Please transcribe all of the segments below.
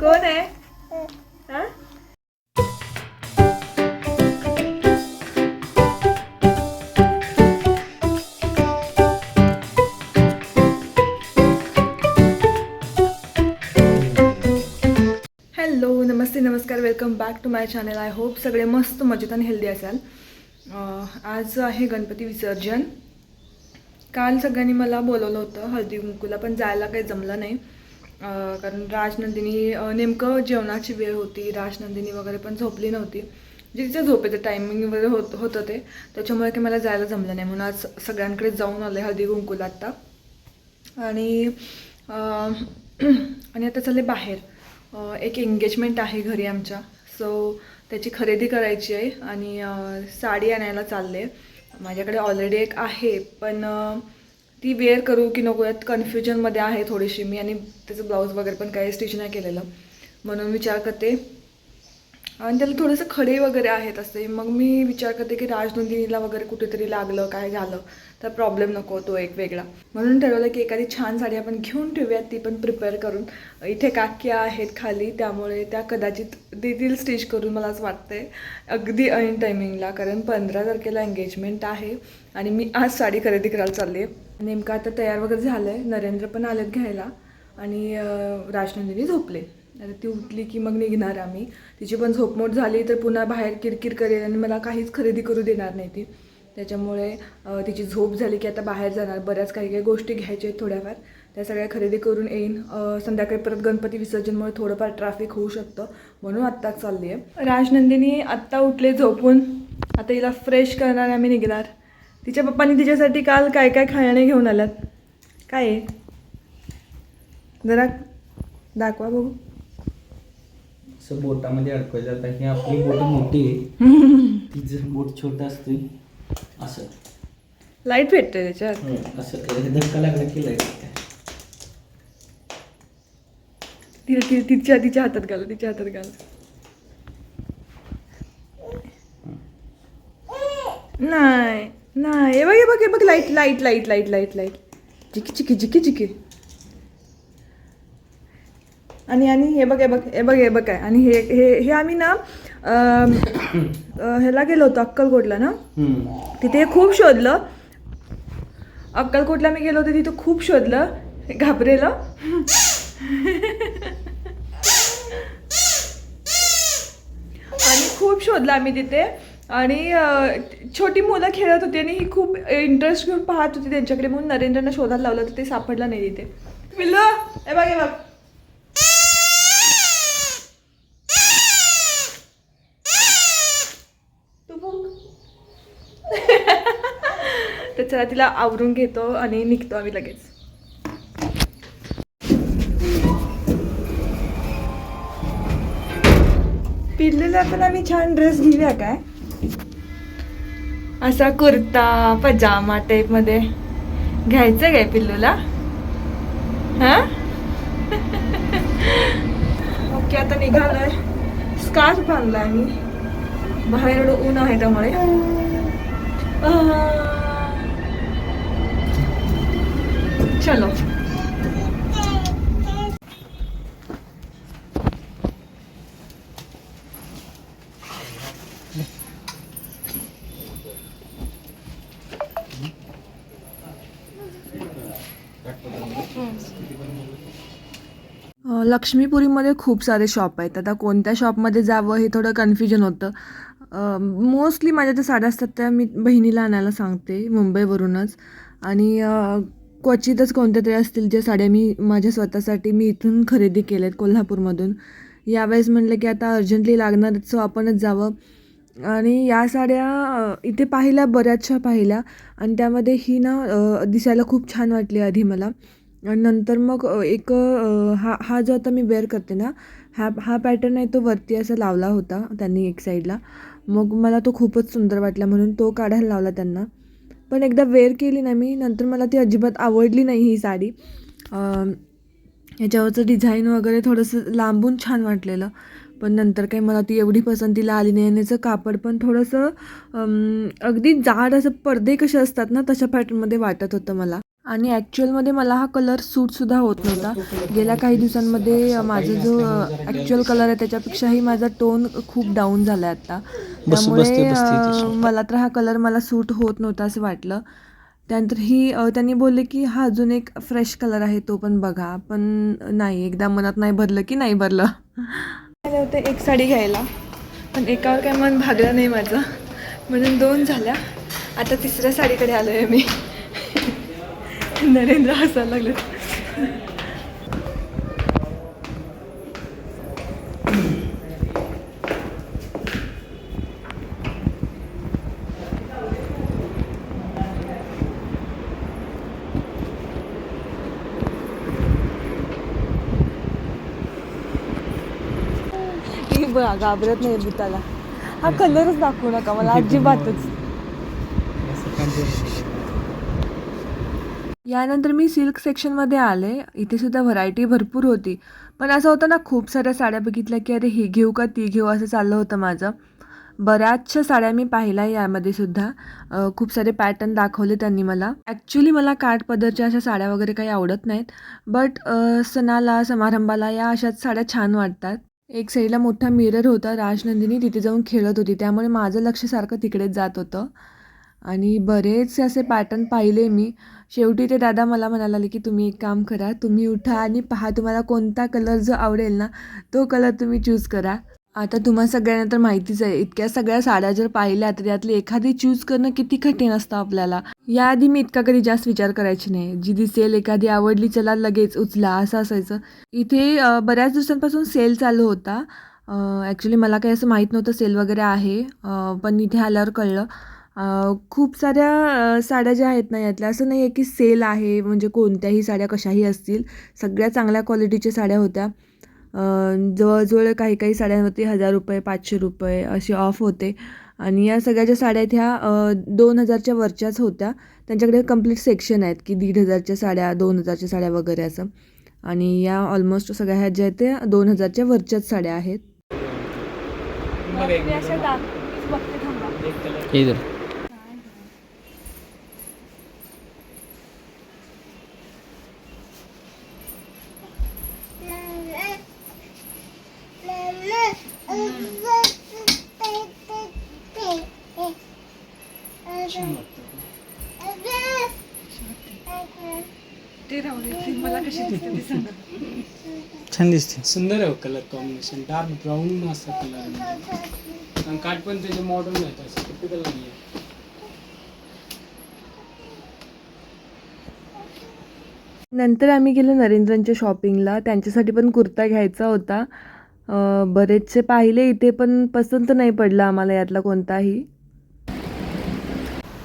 कोण आहे? हा? हॅलो नमस्ते नमस्कार welcome back to my channel I hope सगळे मस्त मजेत आणि हेल्दी असाल. आज आहे गणपती विसर्जन. काल सगळ्यांनी मला बोलवलं होतं हळदी कुंकूला पण जायला काही जमलं नाही. कारण राजनंदिनी नेमकं जेवणाची वेळ होती राजनंदिनी वगैरे पण झोपली नव्हती. जे तिचं झोपेचं टायमिंग वगैरे होत होतं ते त्याच्यामुळे काही मला जायला जमलं नाही. म्हणून आज सगळ्यांकडे जाऊन आले हळदी कुंकूला आत्ता. आणि आणि आता चालले बाहेर. एक एंगेजमेंट आहे घरी आमच्या. सो त्याची खरेदी करायची आहे. आणि साडी आणायला चालले माझ्याकडे ऑलरेडी एक आहे. पण ती वेअर करू की नको यात कन्फ्युजनमध्ये आहे थोडीशी मी आणि त्याचं ब्लाऊज वगैरे पण काही स्टिच नाही केलेलं. म्हणून विचार करते. आणि त्याला थोडंसं खडे वगैरे आहेत असे. मग मी विचार करते की राजनंदिनीला वगैरे कुठेतरी लागलं काय झालं? तर प्रॉब्लेम नको तो एक वेगळा. म्हणून ठरवलं की एखादी छान साडी आपण घेऊन ठेवूयात ती पण प्रिपेअर करून. इथे काक्या आहेत खाली त्यामुळे त्या कदाचित देतील स्टिच करून मला असं वाटतंय अगदी ऐन टायमिंगला कारण पंधरा तारखेला एंगेजमेंट आहे आणि मी आज साडी खरेदी करायला चालली आहे. नेमकं आता तयार वगैरे झालं आहे नरेंद्र पण आलेत घ्यायला आणि राजनंदिनी झोपले. आता ती उठली की मग निघणार आम्ही. तिची पण झोपमोट झाली तर पुन्हा बाहेर किरकिर करेल आणि मला काहीच खरेदी करू देणार नाही ती. त्याच्यामुळे तिची झोप झाली की आता बाहेर जाणार. बऱ्याच काही काही गोष्टी घ्यायच्या आहेत थोड्याफार. त्या सगळ्या खरेदी करून येईन. संध्याकाळी परत गणपती विसर्जनमुळे थोडंफार ट्रॅफिक होऊ शकतं म्हणून आत्ताच चालली आहे. राजनंदिनी आत्ता उठले झोपून. आता हिला फ्रेश करणार आम्ही निघणार. तिच्या पप्पांनी तिच्यासाठी काल काय काय खाण्याने घेऊन आल्यात? काय आहे? जरा दाखवा बघू. बोटामध्ये अडकवायचं आता. ही आपली बोट मोठी आहे. तिचं बोट छोटं असते असं. लाइट भेटते त्याच्यात. हं, असं. हे धक्का लागला की लाइट तिला ति तिच्या तिच्या हातात घाल तिच्या हातात घाल. नाही नाही. हे बघ हे बघ हे बघ light light light light light light. जिकी चिकी जिकी जिकी. आणि आणि हे बघ हे बघ हे बघ हे बघ काय. आणि हे हे हे आम्ही ना ह्याला गेलो होतो अक्कलकोटला ना? तिथे खूप शोधलं. अक्कलकोटला मी गेलो होते तिथं खूप शोधलं. घाबरेलं. आणि खूप शोधलं आम्ही तिथे. आणि छोटी मुलं खेळत होती आणि ही खूप इंटरेस्ट घेऊन पाहत होती त्यांच्याकडे. म्हणून नरेंद्रनं शोधायला लावलं तर ते सापडलं नाही तिथे. हे बघ हे बघ तू बघ तर चला तिला आवरून घेतो आणि निघतो आम्ही लगेच. पिल्लूला पण आम्ही छान ड्रेस घेऊया काय? असा कुर्ता पजामा टाईपमध्ये. घ्यायचं काय पिल्लूला? हां? ओके आता निघालोय. स्कार्फ बांधलाय मी. बाहेर एवढं ऊन आहे त्यामुळे. चलो। लक्ष्मीपुरीमध्ये खूप सारे शॉप आहेत. आता कोणत्या शॉपमध्ये जावं हे थोडं कन्फ्युजन होतं. मोस्टली माझ्या ज्या साड्या असतात त्या मी बहिणीला आणायला सांगते मुंबईवरूनच. आणि क्वचितच कोणत्या तरी असतील ज्या साड्या मी माझ्या स्वतःसाठी मी इथून खरेदी केल्यात कोल्हापूरमधून. यावेळेस म्हटलं की आता अर्जंटली लागणार सो आपणच जावं. आणि या साड्या इथे पाहिल्या बऱ्याचशा पाहिल्या. आणि त्यामध्ये ही ना दिसायला खूप छान वाटली आधी मला. आणि नंतर मग एक हा हा जो आता मी वेअर करते ना हा हा पॅटर्न आहे तो वरती असा लावला होता त्यांनी एक साईडला मग मला तो खूपच सुंदर वाटला म्हणून तो काढायला लावला त्यांना. पण एकदा वेअर केली ना मी नंतर मला ती अजिबात आवडली नाही ही साडी. ह्याच्यावरचं डिझाईन वगैरे थोडंसं लांबून छान वाटलेलं. पण नंतर काही मला ती एवढी पसंतीला आली नाही आणि याचं कापड पण थोडंसं अगदी जाड असं पडदे कसे असतात ना तशा पॅटर्नमध्ये वाटत होतं मला. आणि ॲक्च्युअलमध्ये मला हा कलर सूटसुद्धा होत नव्हता. गेल्या काही दिवसांमध्ये माझा जो ॲक्च्युअल कलर आहे त्याच्यापेक्षाही माझा टोन खूप डाऊन झाला आहे आत्ता बस- त्यामुळे. मला तर हा कलर मला सूट होत नव्हता असं वाटलं. त्यानंतर ही त्यांनी बोलले की हा अजून एक फ्रेश कलर आहे तो पण बघा. पण नाही एकदा मनात नाही भरलं की नाही भरलं. आले होते एक साडी घ्यायला पण एकावर काय मन भागलं नाही माझं. म्हणून दोन झाल्या. आता तिसऱ्या साडीकडे आलो आहे मी. नरेंद्र हसायला लागले. बघा घाबरत नाही भूताला. हा कलरच दाखवू नका मला अजिबातच. यानंतर मी सिल्क सेक्शनमध्ये आले. इथे सुद्धा व्हरायटी भरपूर होती. पण असं होतं ना खूप साऱ्या साड्या बघितल्या की अरे ही घेऊ का ती घेऊ असं चाललं होतं माझं. बऱ्याचशा साड्या मी पाहिल्या यामध्ये सुद्धा. खूप सारे पॅटर्न दाखवले त्यांनी मला. ॲक्च्युली मला काठ पदरच्या अशा साड्या वगैरे काही आवडत नाहीत. बट सणाला समारंभाला या अशाच साड्या छान वाटतात. एक साईडला मोठा मिरर होता राजनंदिनी तिथे जाऊन खेळत होती. त्यामुळे माझं लक्ष सारखं तिकडेच जात होतं. आणि बरेचसे असे पॅटर्न पाहिले मी. शेवटी ते दादा मला म्हणाले की तुम्ही एक काम करा तुम्ही उठा आणि पहा तुम्हाला कोणता कलर जो आवडेल ना तो कलर तुम्ही चूज करा. आता तुम्हा सगळ्यांना तर माहितीच आहे इतक्या सगळ्या साड्या जर पाहिल्या तर त्यातली एखादी चूज करणं किती कठीण असतं आपल्याला. याआधी मी इतका कधी जास्त विचार करायची नाही. जी दिसेल एखादी आवडली चला लगेच उचला असं असायचं. इथे बऱ्याच दिवसांपासून सेल चालू होता. ॲक्च्युली मला काही असं माहीत नव्हतं सेल वगैरे आहे. पण इथे आल्यावर कळलं. खूप साऱ्या साड्या ज्या आहेत ना यातल्या असं नाही आहे की सेल आहे म्हणजे कोणत्याही साड्या कशाही असतील. सगळ्या चांगल्या क्वालिटीच्या साड्या होत्या. अ, जवळजवळ काही काही साड्यांवरती हजार रुपये पाचशे रुपये असे ऑफ होते. आणि या सगळ्या ज्या साड्या आहेत ह्या दोन हजारच्या वरच्याच होत्या. त्यांच्याकडे कंप्लीट सेक्शन आहेत की दीड हजारच्या साड्या दोन हजारच्या साड्या वगैरे असं. आणि या ऑलमोस्ट सगळ्या ह्या ज्या आहेत त्या दोन हजारच्या वरच्याच साड्या आहेत इधर ते राहू मला कशी दिसते ती सांगा छान दिसते. सुंदर आहे कलर कॉम्बिनेशन डार्क ब्राऊन असा कलर आणि काठ पण त्याचे मॉडर्न आहेत असं. टिपिकल नाही आहे नंतर आम्ही गेलो नरेंद्रांच्या शॉपिंगला त्यांच्यासाठी पण कुर्ता घ्यायचा होता. बरेचसे पाहिले इथे पण पसंत नाही पडला आम्हाला यातला कोणताही.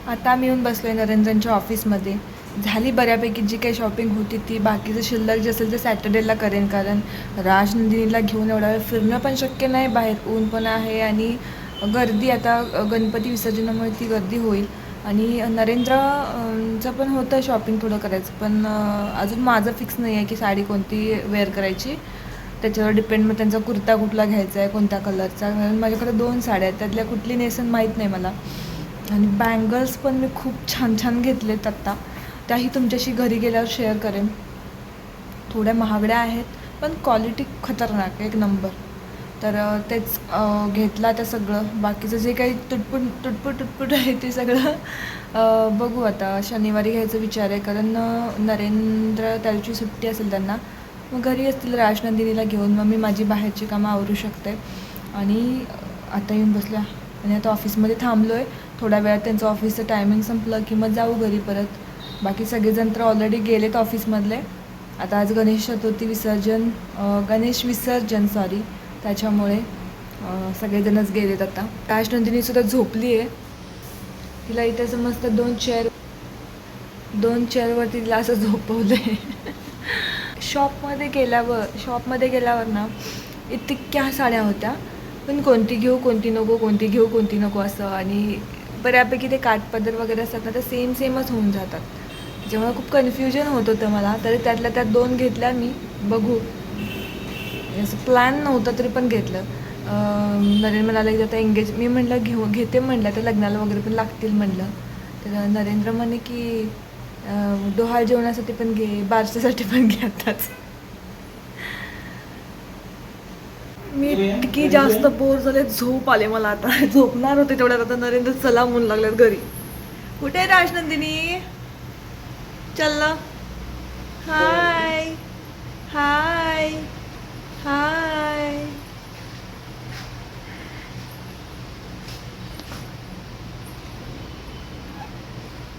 आता आम्ही येऊन बसलो आहे नरेंद्रांच्या ऑफिसमध्ये झाली बऱ्यापैकी जी काही शॉपिंग होती ती. बाकीचं शिल्लक जे असेल ते सॅटर्डेला करेन कारण राजनंदिनीला घेऊन एवढा वेळ फिरणं पण शक्य नाही बाहेर ऊन पण आहे आणि गर्दी आता गणपती विसर्जनामुळे ती गर्दी होईल. आणि नरेंद्रचं चं पण होतं शॉपिंग थोडं करायचं पण अजून माझं फिक्स नाही आहे की साडी कोणती वेअर करायची. त्याच्यावर डिपेंड मग त्यांचा कुर्ता कुठला घ्यायचा आहे कोणत्या कलरचा कारण माझ्याकडे दोन साड्या आहेत त्यातल्या कुठली नेसन माहीत नाही मला. आणि बँगल्स पण मी खूप छान छान घेतलेत आत्ता त्याही तुमच्याशी घरी गेल्यावर शेअर करेन. थोड्या महागड्या आहेत पण क्वालिटी खतरनाक एक नंबर तर तेच घेतला त्या सगळं. बाकीचं जे काही तुटपुट तुटपुट तुटपुट आहे ते सगळं बघू आता. शनिवारी घ्यायचा विचार आहे. कारण नरेंद्र त्याची सुट्टी असेल त्यांना. मग घरी असतील राजनंदिनीला घेऊन. मग मी माझी बाहेरची कामं आवरू शकते. आणि आता येऊन बसल्या. आणि आता ऑफिसमध्ये थांबलो आहे थोड्या वेळात त्यांचं ऑफिसचं टायमिंग संपलं की मग जाऊ घरी परत. बाकी सगळेजण तर ऑलरेडी गेलेत ऑफिसमधले आता आज गणेश चतुर्थी विसर्जन गणेश विसर्जन सॉरी त्याच्यामुळे सगळेजणच गेलेत आता. राजनंदिनीसुद्धा झोपली आहे तिला इथे असं दोन चेअर दोन चेअरवरती तिला असं झोपवलं आहे शॉपमध्ये गेल्यावर शॉपमध्ये गेल्यावर ना इतक्या साड्या होत्या. पण कोणती घेऊ कोणती नको कोणती घेऊ कोणती नको असं. आणि बऱ्यापैकी ते काठपदर वगैरे असतात ना ते सेम सेमच होऊन जातात. त्याच्यामुळे खूप कन्फ्युजन होत होतं मला तरी त्यातल्या त्यात दोन घेतल्या मी बघू. असं प्लॅन नव्हता तरी पण घेतलं. नरेंद्र म्हणाला की आता एंगेज मी म्हटलं घेऊ घेते म्हटलं तर लग्नाला वगैरे पण लागतील म्हटलं. तर नरेंद्र म्हणे की डोहाळ जेवणासाठी पण घे बारशासाठी पण घे आताच. मी इतकी जास्त बोर झाले झोप आले मला आता. झोपणार होते तेवढ्यात आता नरेंद्र चला म्हणून लागल्यात घरी. कुठे राजनंदिनी चल हाय हाय हाय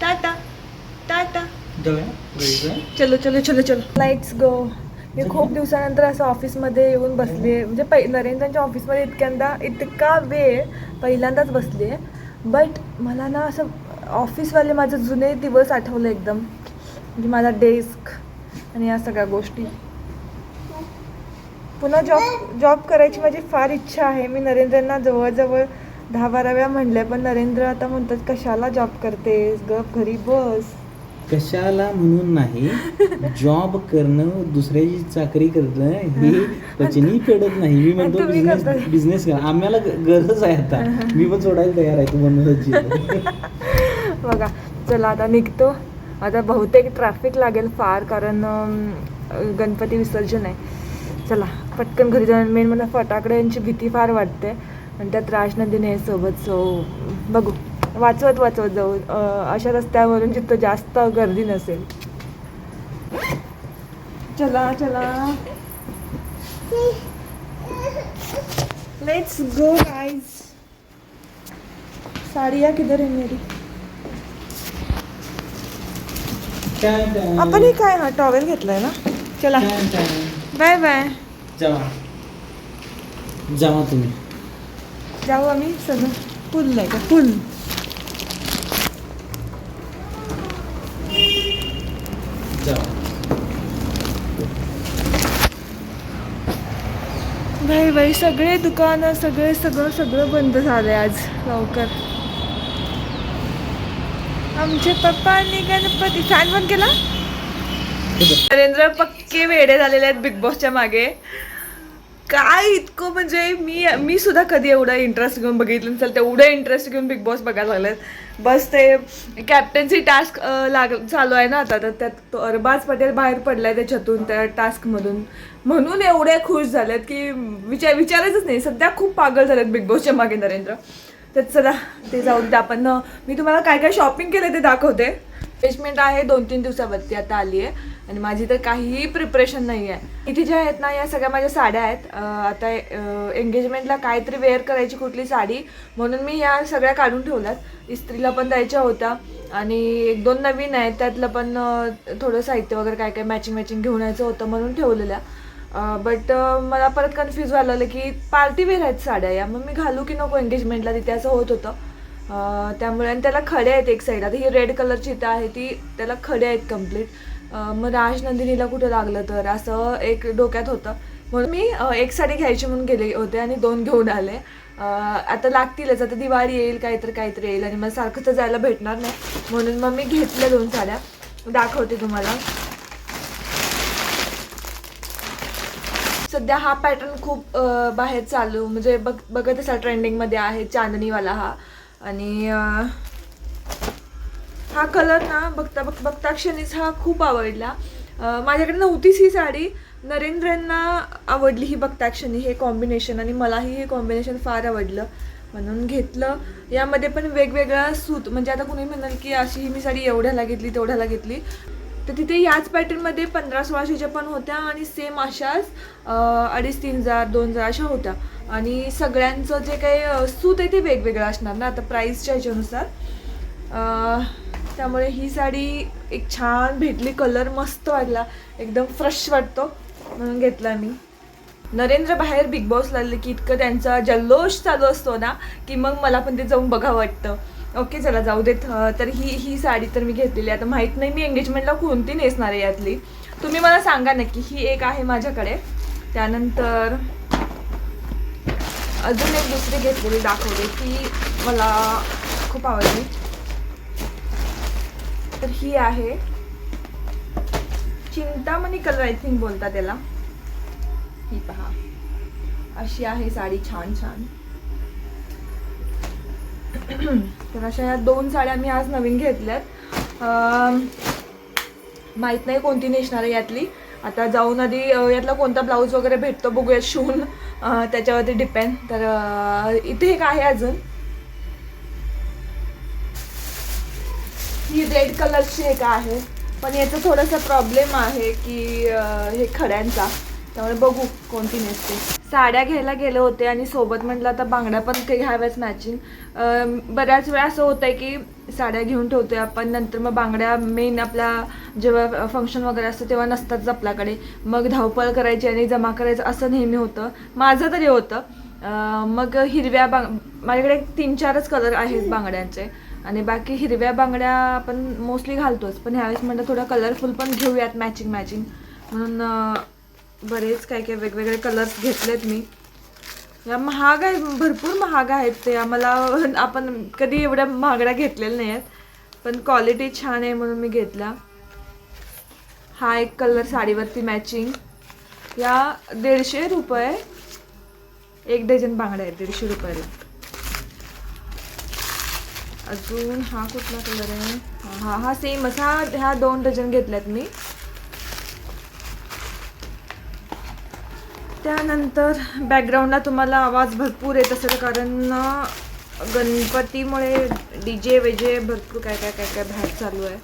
टाटा टाटा चलो चलो चलो चलो. लाईट्स गो मी खूप दिवसानंतर असं ऑफिसमध्ये येऊन बसले म्हणजे पै नरेंद्रांच्या ऑफिसमध्ये इतक्यांदा इतका वेळ पहिल्यांदाच बसली आहे बट मला ना असं ऑफिसवाले माझे जुने दिवस आठवले एकदम. म्हणजे माझा डेस्क आणि या सगळ्या गोष्टी. पुन्हा जॉब जॉब करायची माझी फार इच्छा आहे. मी नरेंद्रांना जवळजवळ दहा बारा वेळा म्हणले पण नरेंद्र आता म्हणतात कशाला जॉब करतेस? गप घरी बस. कशाला म्हणून नाही जॉब करणं दुसऱ्याची चाकरी करणं हे पचनी पडत नाही. मी म्हणतो बिझनेस. बिझनेस करा. आम्हाला गरज आहे आता. मी पण सोडायला तयार आहे तू म्हणून बघा चला आता निघतो. आता बहुतेक ट्रॅफिक लागेल फार कारण गणपती विसर्जन आहे. चला पटकन घरी जाऊन मेन मला म्हणजे फटाकड्यांची भीती फार वाटते. आणि त्यात राजनदीने आहे सोबत सो बघू. वाचवत वाचवत जाऊ. अशा रस्त्यावरून जिथं जास्त गर्दी नसेल. चला चला. लेट्स गो गाइस साड़ियाँ किधर है मेरी? आपण हे काय हा टॉवेल घेतलाय ना? चला. Bye bye. जावा. जावा तुम्ही. जाऊ आम्ही सगळं. फुल नाही का? फुल. बाई बाई सगळे दुकानं सगळे सगळं सगळं बंद झालंय आज लवकर. आमचे पप्पांनी गणपती. फॅन बंद केला? नरेंद्र पक्के वेडे झालेले आहेत बिग बॉसच्या मागे. काय इतकं म्हणजे मी मी सुद्धा कधी एवढा इंटरेस्ट घेऊन बघितलं नसेल तेवढं इंटरेस्ट घेऊन बिग बॉस बघायला लागलेत. बस ते कॅप्टन्सी टास्क लाग चालू आहे ना आता तर त्यात तो अरबाज पटेल बाहेर पडलाय त्याच्यातून त्या टास्कमधून म्हणून एवढे खुश झालेत की विचार विचारायचंच नाही. सध्या खूप पागल झालेत बिग बॉसच्या मागे नरेंद्र. तर चला ते जाऊ द्या. आपण मी तुम्हाला काय काय शॉपिंग केलं ते दाखवते. एंगेजमेंट आहे दोन तीन दिवसावरती आता आली आहे. आणि माझी तर काहीही प्रिपरेशन नाही आहे. इथे ज्या आहेत ना या सगळ्या माझ्या साड्या आहेत. आता एंगेजमेंटला काहीतरी वेअर करायची कुठली साडी. म्हणून मी या सगळ्या काढून ठेवल्यात. इस्त्रीला पण द्यायच्या होत्या. आणि एक दोन नवीन आहेत. त्यातलं पण थोडं साहित्य वगैरे काय काय मॅचिंग मॅचिंग घेऊन यायचं होतं म्हणून ठेवलेल्या. बट मला परत कन्फ्यूज व्हायला लागलं की पार्टी वेअर आहेत साड्या या. मग मी घालू की नको एंगेजमेंटला तिथे असं होत होतं. त्यामुळे आणि त्याला खडे आहेत एक साईड आता ही रेड कलरची इथं आहे ती त्याला खडे आहेत कंप्लीट मग राजनंदिनीला कुठं लागलं तर? असं एक डोक्यात होतं. म्हणून मी एक साडी घ्यायची म्हणून गेले होते आणि दोन घेऊन आले. आता लागतीलच. आता दिवाळी येईल काहीतरी काहीतरी येईल आणि मला सारखं तर जायला भेटणार नाही. म्हणून मग मी घेतल्या दोन साड्या. दाखवते तुम्हाला. सध्या हा पॅटर्न खूप बाहेर चालू म्हणजे बघ बघत असाल ट्रेंडिंगमध्ये आहे चांदणीवाला हा. आणि हा कलर ना बघता बघ बघता क्षणीच हा खूप आवडला. माझ्याकडे नव्हतीच ही साडी. नरेंद्रांना आवडली ही बघता क्षणी हे कॉम्बिनेशन आणि मलाही हे कॉम्बिनेशन फार आवडलं. म्हणून घेतलं. यामध्ये पण वेगवेगळा सूत म्हणजे आता कुणी म्हणाल की अशी ही मी साडी एवढ्याला घेतली तेवढ्याला घेतली. तर तिथे याच पॅटर्नमध्ये पंधरा सोळाशेच्या पण होत्या आणि सेम अशाच अडीच तीन हजार दोन हजार अशा होत्या. आणि सगळ्यांचं जे काही सूत आहे ते वेगवेगळं असणार ना? आता प्राईसच्या ह्याच्यानुसार. त्यामुळे ही साडी एक छान भेटली कलर मस्त वाटला. एकदम फ्रेश वाटतो म्हणून घेतला मी. नरेंद्र बाहेर बिग बॉस लागले की इतकं त्यांचा जल्लोष चालू असतो ना की मग मला पण ते जाऊन बघावं वाटतं. ओके चला जाऊ देत. तर ही ही साडी तर मी घेतलेली आहे. आता माहीत नाही मी एंगेजमेंटला कोणती नेसणार आहे यातली. तुम्ही मला सांगा नक्की ही एक आहे माझ्याकडे. त्यानंतर अजून एक दुसरी घेतलेली दाखवते. ती मला खूप आवडली. तर ही आहे चिंतामणी कलर आय थिंक बोलता त्याला. ही पहा. अशी आहे साडी छान छान. तर अशा या दोन साड्या मी आज नवीन घेतल्यात. माहीत नाही कोणती नेसणार आहे यातली. आता जाऊन आधी यातला कोणता ब्लाऊज वगैरे भेटतो बघूया शिवून. त्याच्यावरती डिपेंड तर इथे एक आहे अजून. ही रेड कलरची एक आहे. पण याचा थोडासा प्रॉब्लेम आहे की हे खड्यांचा. त्यामुळे बघू कोणती नेसते साड्या घ्यायला गेले होते आणि सोबत म्हटलं आता बांगड्या पण काही घ्याव्याच मॅचिंग बऱ्याच वेळा असं होतं आहे की साड्या घेऊन ठेवतोय आपण नंतर मग बांगड्या मेन आपल्या जेव्हा फंक्शन वगैरे असतं तेव्हा नसतातच आपल्याकडे मग धावपळ करायची आणि जमा करायचं असं नेहमी होतं. माझं तरी होतं. मग हिरव्या बांग माझ्याकडे तीन चारच कलर आहेत बांगड्यांचे. आणि बाकी हिरव्या बांगड्या आपण मोस्टली घालतोच. पण ह्यावेळेस म्हटलं थोडं कलरफुल पण घेऊयात मॅचिंग मॅचिंग म्हणून बरेच काय काय वेगवेगळे कलर्स घेतलेत मी. या महाग आहे भरपूर महाग आहेत ते. आम्हाला आपण कधी एवढ्या महागड्या घेतलेल्या नाही आहेत. पण क्वालिटी छान आहे म्हणून मी घेतला हा एक कलर साडीवरती मॅचिंग या दीडशे रुपये एक डझन बांगड्या आहेत दीडशे रुपयाला अजून हा कुठला कलर आहे? हा हा सेम असा ह्या दोन डझन घेतल्यात मी. त्यानंतर बॅकग्राऊंडला तुम्हाला आवाज भरपूर येत असेल कारण गणपतीमुळे डी जे वेजे भरपूर काय काय काय काय बाहेर चालू आहे.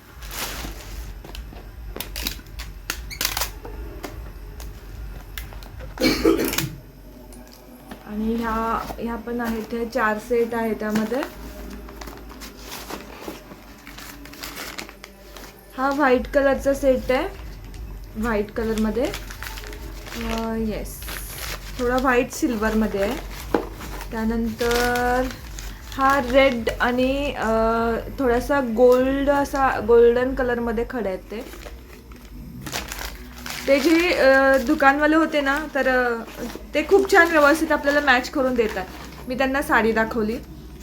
आणि ह्या ह्या पण आहेत हे चार सेट आहे त्यामध्ये. हा व्हाईट कलरचा सेट आहे व्हाईट कलरमध्ये येस थोडा व्हाईट सिल्वरमध्ये आहे. त्यानंतर हा रेड आणि थोडासा गोल्ड असा गोल्डन कलरमध्ये खडे आहेत ते. ते जे दुकानवाले होते ना तर ते खूप छान व्यवस्थित आपल्याला मॅच करून देतात. मी त्यांना साडी दाखवली.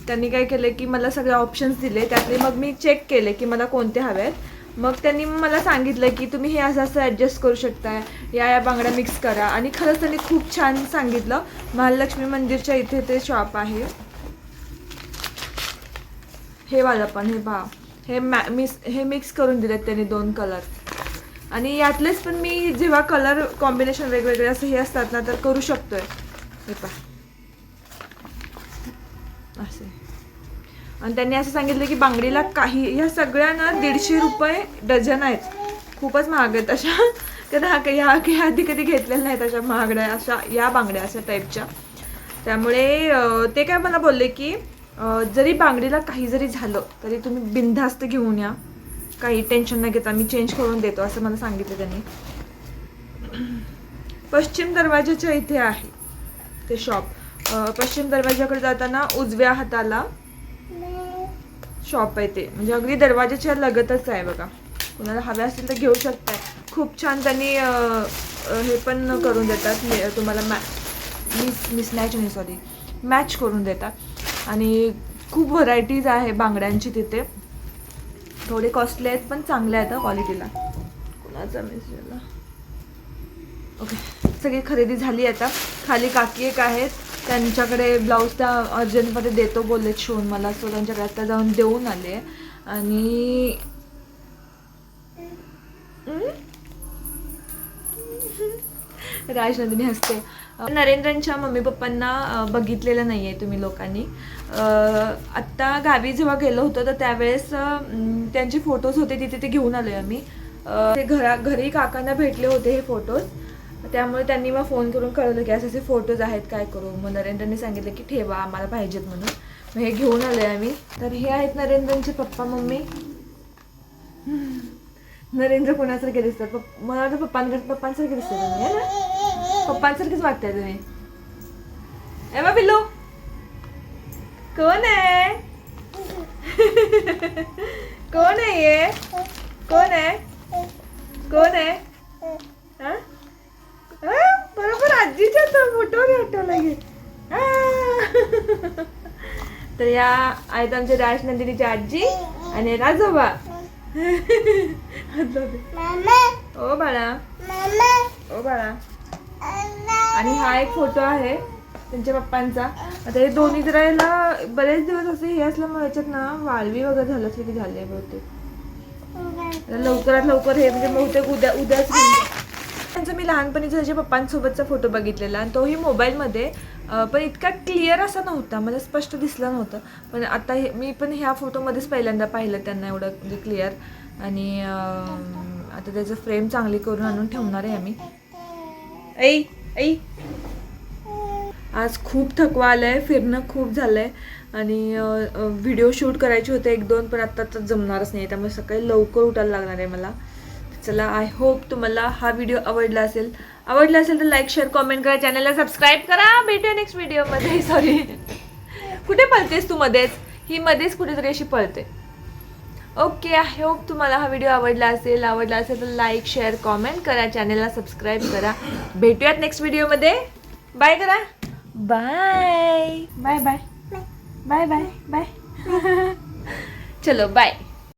त्यांनी काय केलं की मला सगळे ऑप्शन्स दिले. त्यातले मग मी चेक केले की मला कोणते हवे आहेत. मग त्यांनी मला सांगितलं की तुम्ही हे असं असं ॲडजस्ट करू शकताय. या या बांगड्या मिक्स करा. आणि खरंच त्यांनी खूप छान सांगितलं. महालक्ष्मी मंदिरच्या इथे ते शॉप आहे. हे वाला पण हे पहा. हे मॅ मिस हे मिक्स करून दिलेत त्यांनी दोन कलर आणि यातलेच पण मी जेव्हा कलर कॉम्बिनेशन वेगवेगळे असं हे असतात ना तर करू शकतोय. हे पहा. आणि त्यांनी असं सांगितलं की बांगडीला काही ह्या सगळ्यांना दीडशे रुपये डझन आहेत. खूपच महाग आहेत अशा. कारण हा काही ह्या आधी कधी घेतलेल्या नाहीत अशा महागड्या अशा या बांगड्या अशा टाईपच्या त्यामुळे ते काय मला बोलले की जरी बांगडीला काही जरी झालं तरी तुम्ही बिनधास्त घेऊन या. काही टेन्शन न घेता मी चेंज करून देतो असं मला सांगितलं त्यांनी. पश्चिम दरवाजाच्या इथे आहे ते शॉप पश्चिम दरवाजाकडे जाताना उजव्या हाताला शॉप आहे ते. म्हणजे अगदी दरवाजाच्या लगतच आहे बघा. कुणाला हवे असेल तर घेऊ शकताय. खूप छान त्यांनी हे पण करून देतात. तुम्हाला मॅ मिस मिसमॅच नाही सॉरी मॅच करून देतात. आणि खूप व्हरायटीज आहे बांगड्यांची तिथे. थोडे कॉस्टली आहेत पण चांगले आहेत क्वालिटीला कुणाचा मेसेज ओके सगळी खरेदी झाली आता. खाली काकी एक आहेत. त्यांच्याकडे ब्लाऊज त्या अर्जंटमध्ये देतो बोलले शिवून मला सो त्यांच्याकडे आता जाऊन देऊन आले. आणि राजनंदिनी हसते. नरेंद्रांच्या मम्मी पप्पांना बघितलेलं नाही आहे तुम्ही लोकांनी. आत्ता गावी जेव्हा गेलो होतो तर त्यावेळेस त्यांचे फोटोज होते तिथे ते घेऊन आलोय आम्ही. ते घरा घरी काकांना भेटले होते हे फोटोज त्यामुळे त्यांनी मग फोन करून कळवलं की असे असे फोटोज आहेत काय करू? मग नरेंद्रने सांगितलं की ठेवा आम्हाला पाहिजेत म्हणून. मग हे घेऊन आलोय आम्ही. तर हे आहेत नरेंद्रचे पप्पा मम्मी. नरेंद्र कोणासारखे दिसतात? पप- मला वाटतं पप्पांकडे पप्पांसारखे दिसतात तुम्ही है ना? पप्पांसारखेच वागताय तुम्ही. ए बा पिल्लू. कोण आहे? कोण आहे कोण आहे? कोण आहे? हा? हा? बरोबर आजीच्या फोटो आठवला गे तर या आहेत आमच्या राज नंदिनीची आजी आणि राजोबा. ओ बाळा. ओ बाळा. आणि हा एक फोटो आहे त्यांच्या पप्पांचा. आता हे दोन्ही जरा याला बरेच दिवस असे हे असल्यामुळे याच्यात ना वाळवी वगैरे झालं की झाले बहुतेक. आता लवकरात लवकर हे म्हणजे बहुतेक उद्या उद्याच. त्यांचा मी लहानपणीचा त्याच्या पप्पांसोबतचा फोटो बघितलेला आणि तोही मोबाईलमध्ये. पण इतका क्लिअर असा नव्हता मला स्पष्ट दिसला नव्हतं. पण आता हे मी पण ह्या फोटोमध्येच पहिल्यांदा पाहिलं त्यांना एवढं म्हणजे क्लिअर. आणि आता त्याचं फ्रेम चांगली करून आणून ठेवणार आहे आम्ही. ऐ ऐ आज खूप थकवा आला आहे फिरणं खूप झालं आहे आणि व्हिडिओ शूट करायचे होते एक दोन पण आत्ता तर जमणारच नाही. त्यामुळे सकाळी लवकर उठायला लागणार आहे मला. चला आय होप तुम्हाला हा व्हिडिओ आवडला असेल. आवडला असेल तर लाईक शेअर कॉमेंट करा. चॅनलला सबस्क्राईब करा. भेटूया नेक्स्ट व्हिडिओमध्ये सॉरी कुठे पळतेस तू मध्येच? ही मध्येच कुठेतरी अशी पळते. ओके आय होप तुम्हाला हा व्हिडिओ आवडला असेल. आवडला असेल तर लाईक शेअर कॉमेंट करा. चॅनलला सबस्क्राईब करा. भेटूयात नेक्स्ट व्हिडिओमध्ये बाय करा. Bye bye bye bye bye bye चलो बाय